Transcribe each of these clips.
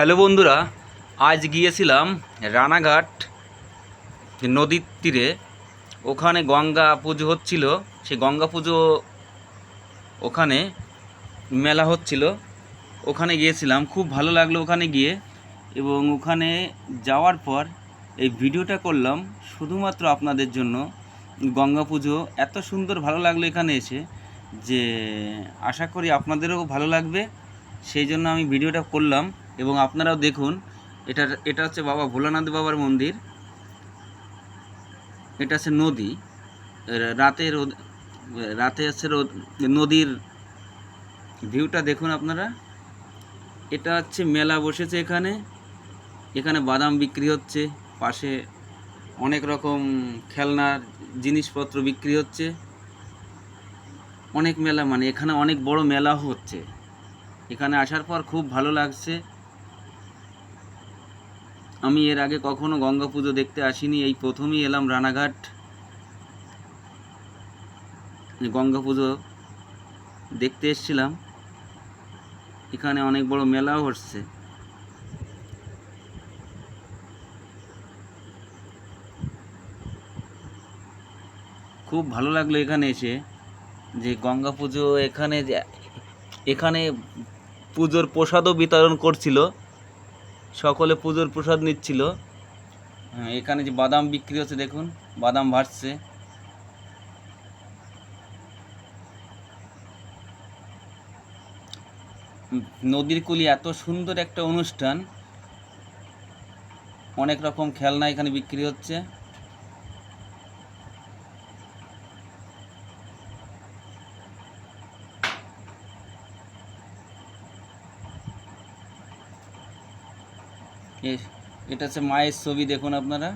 Hello বন্ধুরা, আজ গিয়েছিলাম রানাঘাট নদীর তীরে। ওখানে গঙ্গা পুজো হচ্ছিল। সেই গঙ্গা পুজো ওখানে মেলা হচ্ছিল। ওখানে গিয়েছিলাম, খুব ভালো লাগল ওখানে গিয়ে। এবং ওখানে যাওয়ার পর এই ভিডিওটা করলাম শুধুমাত্র আপনাদের জন্য। গঙ্গা পুজো এত সুন্দর ভালো লাগল এখানে এসে যে আশা করি আপনাদেরও ভালো লাগবে। সেই জন্য আমি ভিডিওটা করলাম। এবং আপনারাও দেখুন, এটা এটা হচ্ছে বাবা ভোলানাথ বাবার মন্দির। এটা হচ্ছে নদী। রাতে রোদ, রাতে হচ্ছে রোদ, নদীর ভিউটা দেখুন আপনারা। এটা হচ্ছে মেলা বসেছে এখানে। এখানে বাদাম বিক্রি হচ্ছে। পাশে অনেক রকম খেলনার জিনিসপত্র বিক্রি হচ্ছে। অনেক মেলা মানে এখানে অনেক বড় মেলা হচ্ছে। এখানে আসার পর খুব ভালো লাগছে। আমি এর আগে কখনো গঙ্গা পুজো দেখতে আসিনি, এই প্রথমই এলাম রানাঘাট। গঙ্গা পুজো দেখতে এসেছিলাম। এখানে অনেক বড় মেলাও হচ্ছে। খুব ভালো লাগল এখানে এসে, যে গঙ্গা পুজো এখানে যে, এখানে পুজোর প্রসাদও বিতরণ করছিল। সকলে পুজোর প্রসাদ নিচ্ছিল। হ্যাঁ এখানে যে বাদাম বিক্রি হচ্ছে, দেখুন, বাদাম ভাসছে। নদীর কুলি এত সুন্দর একটা অনুষ্ঠান। অনেক রকম খেলনা এখানে বিক্রি হচ্ছে। এটা হচ্ছে মায়ের ছবি, দেখুন আপনারা।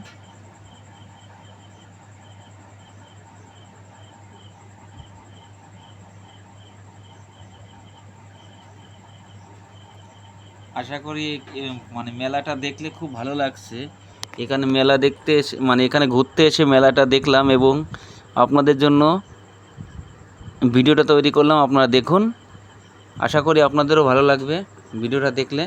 আশা করি মানে মেলাটা দেখলে খুব ভালো লাগছে। এখানে মেলা দেখতে এসে মানে এখানে ঘুরতে এসে মেলাটা দেখলাম এবং আপনাদের জন্য ভিডিওটা তৈরি করলাম, আপনারা দেখুন। আশা করি আপনাদেরও ভালো লাগবে ভিডিওটা দেখলে।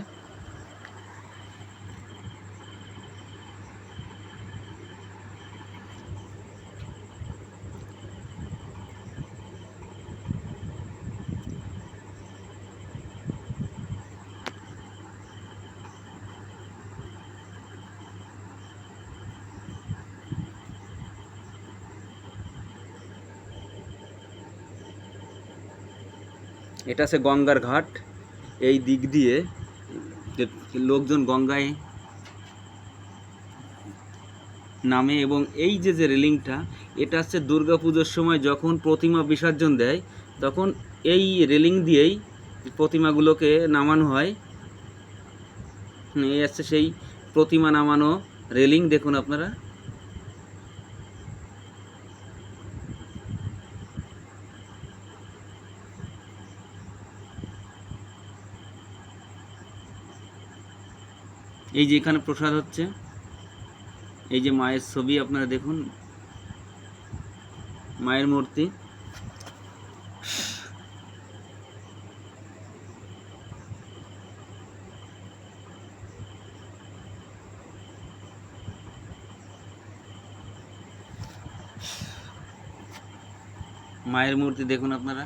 এটা আছে গঙ্গার ঘাট। এই দিক দিয়ে যে লোকজন গঙ্গায় নামে এবং এই যে যে রেলিংটা, এটা হচ্ছে পুজোর সময় যখন প্রতিমা বিসর্জন দেয়, তখন এই রেলিং দিয়েই প্রতিমাগুলোকে নামানো হয়। এই হচ্ছে সেই প্রতিমা নামানো রেলিং, দেখুন আপনারা। এই যে এখানে প্রসাদ হচ্ছে, এই যে মায়ের ছবি আপনারা দেখুন, মায়ের মূর্তি। মায়ের মূর্তি দেখুন আপনারা।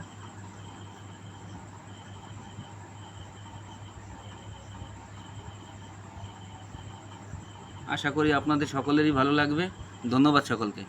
আশা করি আপনাদের সকলেরই ভালো লাগবে। ধন্যবাদ সকলকে।